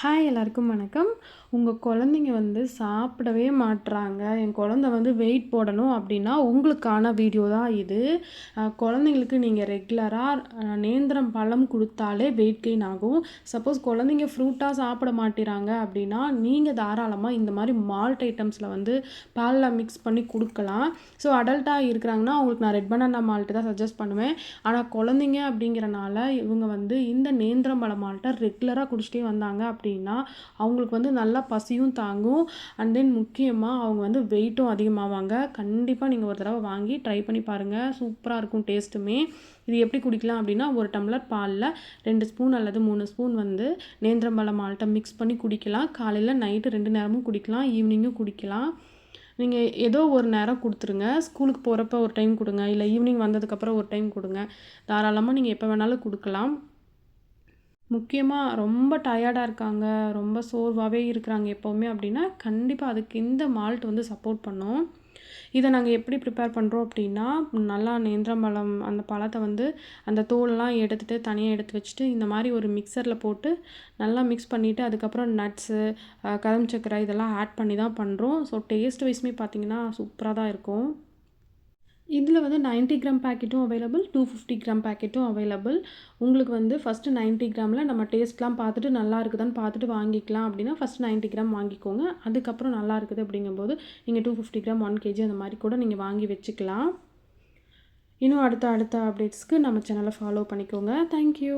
Hi எல்லாருக்கும் வணக்கம். உங்கள் குழந்தைங்க வந்து சாப்பிடவே மாட்றாங்க. என் குழந்த வந்து வெயிட் போடணும் அப்படின்னா உங்களுக்கான வீடியோ தான் இது. குழந்தைங்களுக்கு நீங்கள் ரெகுலராக நேந்திரம் பழம் கொடுத்தாலே வெயிட் கெயின் ஆகும். சப்போஸ் குழந்தைங்க ஃப்ரூட்டாக சாப்பிட மாட்டேறாங்க அப்படின்னா நீங்கள் தாராளமாக இந்த மாதிரி மால்ட் ஐட்டம்ஸில் வந்து பாலில் மிக்ஸ் பண்ணி கொடுக்கலாம். ஸோ அடல்ட்டாக இருக்கிறாங்கன்னா அவங்களுக்கு நான் ரெட் பனானா மால்ட்டு தான் சஜஸ்ட் பண்ணுவேன். ஆனால் குழந்தைங்க அப்படிங்கிறனால இவங்க வந்து இந்த நேந்திரம் பழம் மால்ட்டை ரெகுலராக குடிச்சிட்டே வந்தாங்க அப்படின்னா அவங்களுக்கு வந்து நல்லா பசியும் தாங்கும். அண்ட் தென் முக்கியமாக அவங்க வந்து வெயிட்டும் அதிகமாவாங்க. கண்டிப்பாக நீங்கள் ஒரு தடவை வாங்கி ட்ரை பண்ணி பாருங்கள் சூப்பராக இருக்கும் டேஸ்ட்டுமே இது எப்படி குடிக்கலாம் அப்படின்னா ஒரு டம்ளர் பாலில் ரெண்டு ஸ்பூன் அல்லது மூணு ஸ்பூன் வந்து நேந்திரம்பழம் மால்ட்டை மிக்ஸ் பண்ணி குடிக்கலாம். காலையில் நைட்டு ரெண்டு நேரமும் குடிக்கலாம். ஈவினிங்கும் குடிக்கலாம். நீங்கள் ஏதோ ஒரு நேரம் கொடுத்துருங்க. ஸ்கூலுக்கு போகிறப்ப ஒரு டைம் கொடுங்க. இல்லை ஈவினிங் வந்ததுக்கப்புறம் ஒரு டைம் கொடுங்க. தாராளமாக நீங்கள் எப்போ வேணாலும் கொடுக்கலாம். முக்கியமாக ரொம்ப டயர்டாக இருக்காங்க ரொம்ப சோர்வாகவே இருக்கிறாங்க எப்போவுமே அப்படின்னா கண்டிப்பாக அதுக்கு இந்த மால்ட் வந்து சப்போர்ட் பண்ணும். இதை நாங்கள் எப்படி ப்ரிப்பேர் பண்ணுறோம் அப்படின்னா நல்லா நேந்திரம்பழம் அந்த பழத்தை வந்து அந்த தோலெல்லாம் எடுத்துகிட்டு தனியாக எடுத்து வச்சுட்டு இந்த மாதிரி ஒரு மிக்சரில் போட்டு நல்லா மிக்ஸ் பண்ணிவிட்டு அதுக்கப்புறம் நட்ஸு கரும் சக்கரை இதெல்லாம் ஆட் பண்ணி தான் பண்ணுறோம் ஸோ டேஸ்ட் வைஸ்மே பார்த்திங்கன்னா சூப்பராக தான் இருக்கும். இதில் வந்து நைன்ட்டி கிராம் பேக்கெட்டும் அவைலபிள் டூ ஃபிஃப்டி கிராம் பேக்கெட்டும் அவைலபிள் உங்களுக்கு வந்து ஃபஸ்ட்டு நைன்ட்டி கிராமில் நம்ம டேஸ்ட்லாம் பார்த்துட்டு நல்லா இருக்குதான்னு பார்த்துட்டு வாங்கிக்கலாம் அப்படின்னா ஃபஸ்ட் நைன்ட்டி கிராம் வாங்கிக்கோங்க. அதுக்கப்புறம் நல்லா இருக்குது அப்படிங்கும்போது நீங்கள் two fifty gram one KG அந்த மாதிரி கூட நீங்கள் வாங்கி வச்சுக்கலாம். இன்னும் அடுத்த அடுத்த அப்டேட்ஸ்க்கு நம்ம சேனலை ஃபாலோ பண்ணிக்கோங்க. தேங்க்யூ